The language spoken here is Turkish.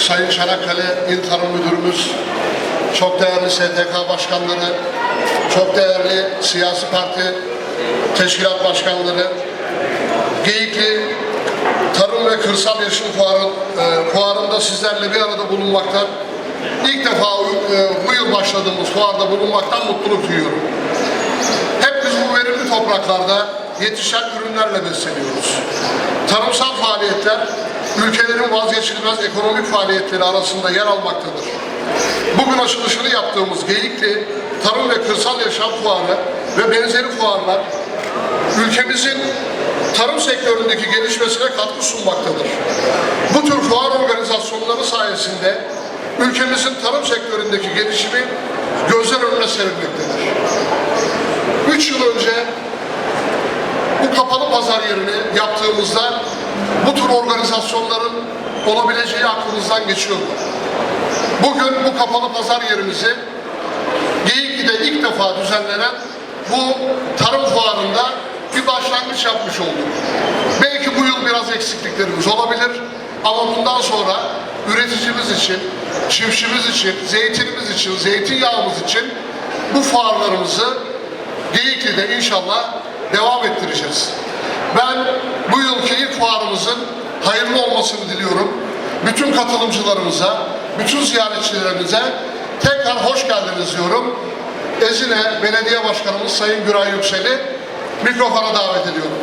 Sayın Çanakkale İl Tarım Müdürümüz, çok değerli STK başkanları, çok değerli siyasi parti teşkilat başkanları, Geyikli Tarım ve Kırsal Yaşam Fuarı, e, fuarında sizlerle bir arada bulunmaktan ilk defa e, bu yıl başladığımız fuarda bulunmaktan mutluluk duyuyorum. Hep biz bu verimli topraklarda yetişen ürünlerle besleniyoruz. Tarımsal faaliyetler ülkelerin vazgeçilmez ekonomik faaliyetleri arasında yer almaktadır. Bugün açılışını yaptığımız Geyikli Tarım ve Kırsal Yaşam Fuarı ve benzeri fuarlar ülkemizin tarım sektöründeki gelişmesine katkı sunmaktadır. Bu tür fuar organizasyonları sayesinde ülkemizin tarım sektöründeki gelişimi gözler önüne serilmektedir. Üç yıl önce bu kapalı pazar yerini yaptığımızda bu tür organizasyonların olabileceği aklımızdan geçiyordu. Bugün bu kapalı pazar yerimizi Geyikli'de ilk defa düzenlenen bu tarım fuarında bir başlangıç yapmış olduk. Belki bu yıl biraz eksikliklerimiz olabilir ama bundan sonra üreticimiz için, çiftçimiz için, zeytinimiz için, zeytinyağımız için bu fuarlarımızı Geyikli'de inşallah devam ettireceğiz. Ben bu yılki ilk fuarımızın hayırlı olmasını diliyorum. Bütün katılımcılarımıza, bütün ziyaretçilerimize tekrar hoş geldiniz diyorum. Ezine Belediye Başkanımız Sayın Güray Yüksel'i mikrofona davet ediyorum.